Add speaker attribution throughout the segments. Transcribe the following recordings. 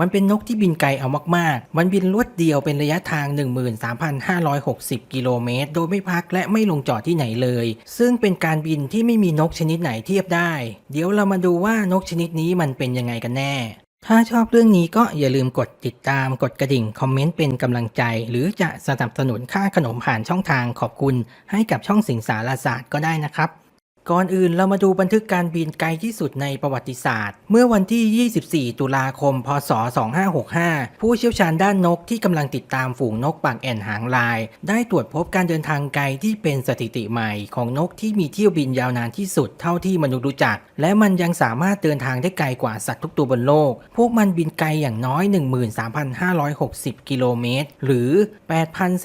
Speaker 1: มันเป็นนกที่บินไกลเอามากๆ มันบินลวดเดียวเป็นระยะทาง 13,560 กิโลเมตร โดยไม่พักและไม่ลงจอดที่ไหนเลย ซึ่งเป็นการบินที่ไม่มีนกชนิดไหนเทียบได้ เดี๋ยวเรามาดูว่านกชนิดนี้มันเป็นยังไงกันแน่ถ้าชอบเรื่องนี้ก็อย่าลืมกดติดตาม กดกระดิ่ง คอมเมนต์เป็นกำลังใจ หรือจะสนับสนุนค่าขนมผ่านช่องทางขอบคุณ ให้กับช่องสิงสารศาสตร์ก็ได้นะครับ ก่อนอื่นเรามาดูบันทึกการบินไกลที่สุดในประวัติศาสตร์ เมื่อวันที่ 24 ตุลาคม พศ 2565 ผู้เชี่ยวชาญด้านนกที่กำลังติดตามฝูงนกปากแอ่นหางลาย ได้ตรวจพบการเดินทางไกลที่เป็นสถิติใหม่ของนกที่มีเที่ยวบินยาวนานที่สุดเท่าที่มนุษย์รู้จัก และมันยังสามารถเดินทางได้ไกลกว่าสัตว์ทุกตัวบนโลก พวกมันบินไกลอย่างน้อย 13,560 กิโลเมตร หรือ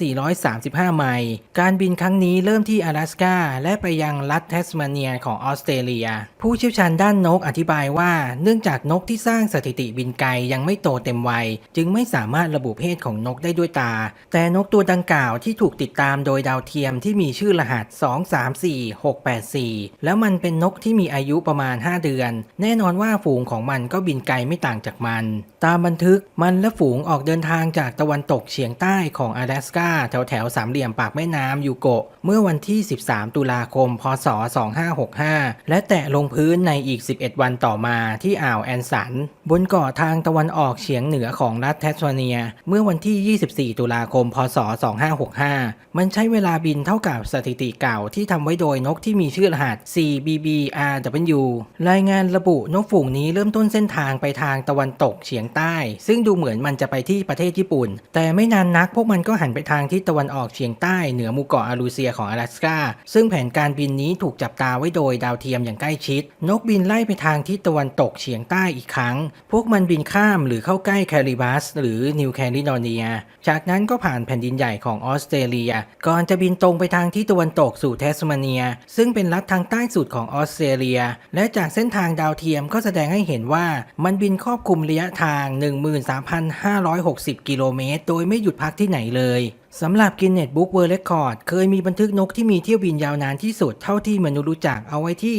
Speaker 1: 8,435 ไมล์ การบินครั้งนี้เริ่มที่阿拉斯กาและไปยังรัฐเทสมนเนียของออสเตรเลีย ผู้เชี่ยวชาญด้านนกอธิบายว่า เนื่องจากนกที่สร้างสถิติบินไกลยังไม่โตเต็มวัย จึงไม่สามารถระบุเพศของนกได้ด้วยตา แต่นกตัวดังกล่าวที่ถูกติดตามโดยดาวเทียมที่มีชื่อรหัส 234684 แล้วมันเป็นนกที่มีอายุประมาณ 5 เดือน แน่นอนว่าฝูงของมันก็บินไกลไม่ต่างจากมัน ตามบันทึกมันและฝูงออกเดินทางจากตะวันตกเฉียงใต้ของ阿拉สกาแถวแถวสามเหลี่ยมปากแม่น้ำยูโกเมื่อวันที่ 13 ตุลาคม พศ 25 2565 และแตะลงพื้นในอีก 11 วันต่อมาที่อ่าวแอนสันบนเกาะทางตะวันออกเฉียงเหนือของรัฐแทสมาเนีย เมื่อวันที่ 24 ตุลาคม พศ 2565 มันใช้เวลาบินเท่ากับสถิติเก่าที่ทำไว้โดยนกที่มีชื่อรหัส 4BBRW รายงานระบุนกฝูงนี้เริ่มต้นเส้นทางไปทางตะวันตกเฉียงใต้ ซึ่งดูเหมือนมันจะไปที่ประเทศญี่ปุ่น แต่ไม่นานนักพวกมันก็หันไปทางทิศตะวันออกเฉียงใต้เหนือหมู่เกาะอารูเซียของ阿拉斯กาซึ่งแผนการบินนี้ถูกจับตาไว้โดยดาวเทียมอย่างใกล้ชิด นกบินไล่ไปทางทิศตะวันตกเฉียงใต้อีกครั้ง พวกมันบินข้ามหรือเข้าใกล้แคริบัสหรือนิวแคลิดอเนีย จากนั้นก็ผ่านแผ่นดินใหญ่ของออสเตรเลีย ก่อนจะบินตรงไปทางทิศตะวันตกสู่เทสมาเนีย ซึ่งเป็นรัฐทางใต้สุดของออสเตรเลีย และจากเส้นทางดาวเทียมก็แสดงให้เห็นว่ามันบินครอบคลุมระยะทาง 13,560 กิโลเมตร โดยไม่หยุดพักที่ไหนเลย สำหรับ Guinness Book World Record เคยมีบันทึกนกที่มีเที่ยวบินยาวนานที่สุดเท่าที่มนุษย์รู้จักเอาไว้ที่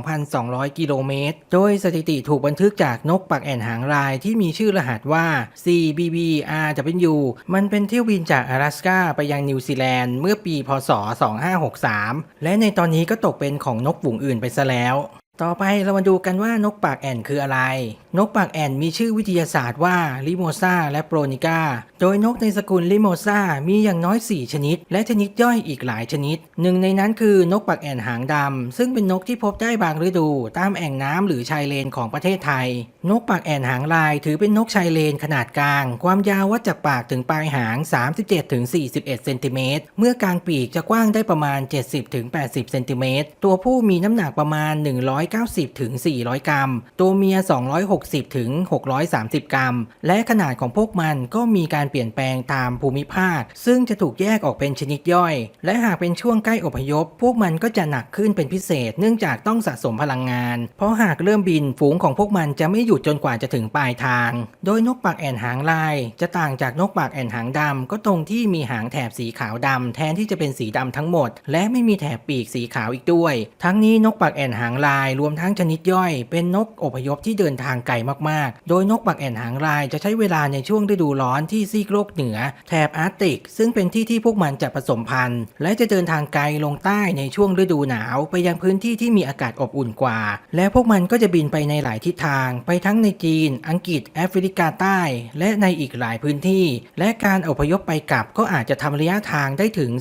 Speaker 1: 12,200 กิโลเมตร โดยสถิติถูกบันทึกจากนกปักแอ่นหางลายที่มีชื่อรหัสว่า CBBRW มันเป็นเที่ยวบินจาก阿拉斯กาไปยังนิวซีแลนด์เมื่อปีพศ 2563 และในตอนนี้ก็ตกเป็นของนกฝูงอื่นไปซะแล้ว ต่อไปเรามาดูกันว่านกปากแอ่นคืออะไร นกปากแอ่นมีชื่อวิทยาศาสตร์ว่าลิโมซาและโปรนิก้า โดยนกในสกุลลิโมซามีอย่างน้อย 4 ชนิด และชนิดย่อยอีกหลายชนิด หนึ่งในนั้นคือนกปากแอ่นหางดำ ซึ่งเป็นนกที่พบได้บางฤดู ตามแอ่งน้ำหรือชายเลนของประเทศไทย นกปากแอ่นหางลายถือเป็นนกชายเลนขนาดกลาง ความยาววัดจากปากถึงปลายหาง 37-41เซนติเมตร เมื่อกลางปีกจะกว้างได้ประมาณ 70-80เซนติเมตร ตัวผู้มีน้ำหนักประมาณ 100 190 ถึง 400 กรัม ตัวเมีย 260 ถึง 630 กรัม และขนาดของพวกมันก็มีการเปลี่ยนแปลงตามภูมิภาค ซึ่งจะถูกแยกออกเป็นชนิดย่อย และหากเป็นช่วงใกล้อพยพ พวกมันก็จะหนักขึ้นเป็นพิเศษ เนื่องจากต้องสะสมพลังงาน เพราะหากเริ่มบินฝูงของพวกมันจะไม่หยุดจนกว่าจะถึงปลายทาง โดยนกปากแอ่นหางลาย จะต่างจากนกปากแอ่นหางดำก็ตรงที่มีหางแถบสีขาวดำแทนที่จะเป็นสีดำทั้งหมด และไม่มีแถบปีกสีขาวอีกด้วย ทั้งนี้นกปากแอ่นหางลายรวมทั้งชนิดย่อย เป็นนกอพยพที่เดินทางไกลมากๆ โดยนกปากแอ่นหางลายจะใช้เวลาในช่วงฤดูร้อนที่ซีกโลกเหนือ แถบอาร์กติก ซึ่งเป็นที่ที่พวกมันจะผสมพันธุ์ และจะเดินทางไกลลงใต้ในช่วงฤดูหนาว ไปยังพื้นที่ที่มีอากาศอบอุ่นกว่า และพวกมันก็จะบินไปในหลายทิศทาง ไปทั้งในจีน อังกฤษ แอฟริกาใต้ และในอีกหลายพื้นที่ และการอพยพไปกลับก็อาจจะทำระยะทางได้ถึง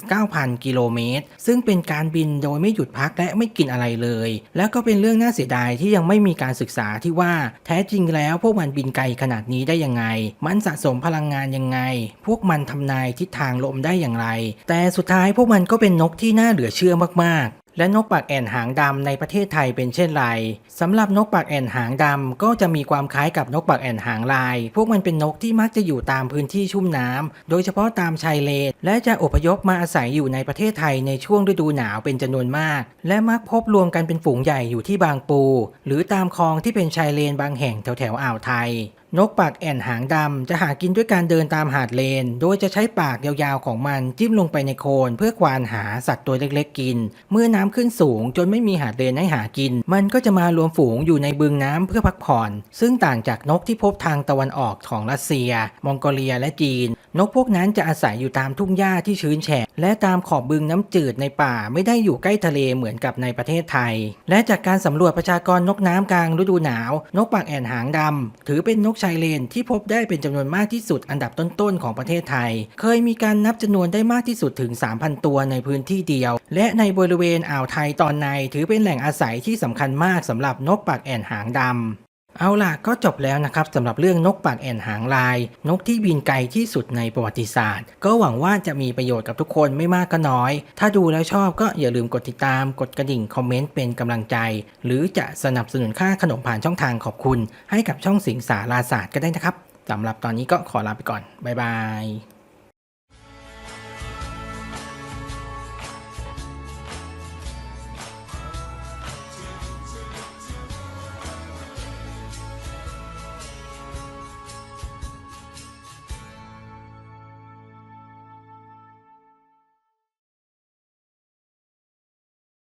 Speaker 1: 29,000 กิโลเมตร ซึ่งเป็นการบินโดยไม่หยุดพักและไม่กินอะไรเลยและก็เป็นเรื่องน่าเสียดายที่ยังไม่มีการศึกษาที่ว่าแท้จริงแล้วพวกมันบินไกลขนาดนี้ได้ยังไง มันสะสมพลังงานยังไง พวกมันทำนายทิศทางลมได้อย่างไร แต่สุดท้ายพวกมันก็เป็นนกที่น่าเหลือเชื่อมากๆ และนกปากแอ่นหางดำในประเทศไทยเป็นเช่นไรสำหรับนกปากแอ่นหางดำก็จะมีความคล้ายกับนกปากแอ่นหางลาย พวกมันเป็นนกที่มักจะอยู่ตามพื้นที่ชุ่มน้ำโดยเฉพาะตามชายเลนและจะอพยพมาอาศัยอยู่ในประเทศไทยในช่วงฤดูหนาวเป็นจำนวนมาก และมักพบรวมกันเป็นฝูงใหญ่อยู่ที่บางปู หรือตามคลองที่เป็นชายเลนบางแห่งแถวแถวอ่าวไทย นกปากแอ่นหางดำจะหากินด้วยการเดินตามหาดเลน โดยจะใช้ปากยาวๆของมันจิ้มลงไปในโคลนเพื่อควานหาสัตว์ตัวเล็กๆกิน เมื่อน้ำขึ้นสูงจนไม่มีหาดเลนให้หากิน มันก็จะมารวมฝูงอยู่ในบึงน้ำเพื่อพักผ่อน ซึ่งต่างจากนกที่พบทางตะวันออกของรัสเซีย มองโกเลียและจีน นกพวกนั้นจะอาศัยอยู่ตามทุ่งหญ้าที่ชื้นแฉะและตามขอบบึงน้ำจืดในป่าไม่ได้อยู่ใกล้ทะเลเหมือนกับในประเทศไทย และจากการสำรวจประชากรนกน้ำกลางฤดูหนาว นกปากแอ่นหางดำถือเป็นนกชายเลนที่พบได้เป็นจำนวนมากที่สุดอันดับต้นๆของประเทศไทย เคยมีการนับจำนวนได้มากที่สุดถึง 3,000 ตัวในพื้นที่เดียว และในบริเวณอ่าวไทยตอนในถือเป็นแหล่งอาศัยที่สำคัญมากสำหรับนกปากแอ่นหางดำ เอาล่ะก็จบแล้วนะครับสำหรับเรื่องนกปากแอ่นหางลาย นกที่บินไกลที่สุดในประวัติศาสตร์ ก็หวังว่าจะมีประโยชน์กับทุกคนไม่มากก็น้อย ถ้าดูแล้วชอบก็อย่าลืมกดติดตาม กดกระดิ่งคอมเมนต์เป็นกำลังใจ หรือจะสนับสนุนค่าขนมผ่านช่องทางขอบคุณ ให้กับช่องสิงสาราศาสตร์ก็ได้นะครับสำหรับตอนนี้ก็ขอลาไปก่อนบ๊ายบาย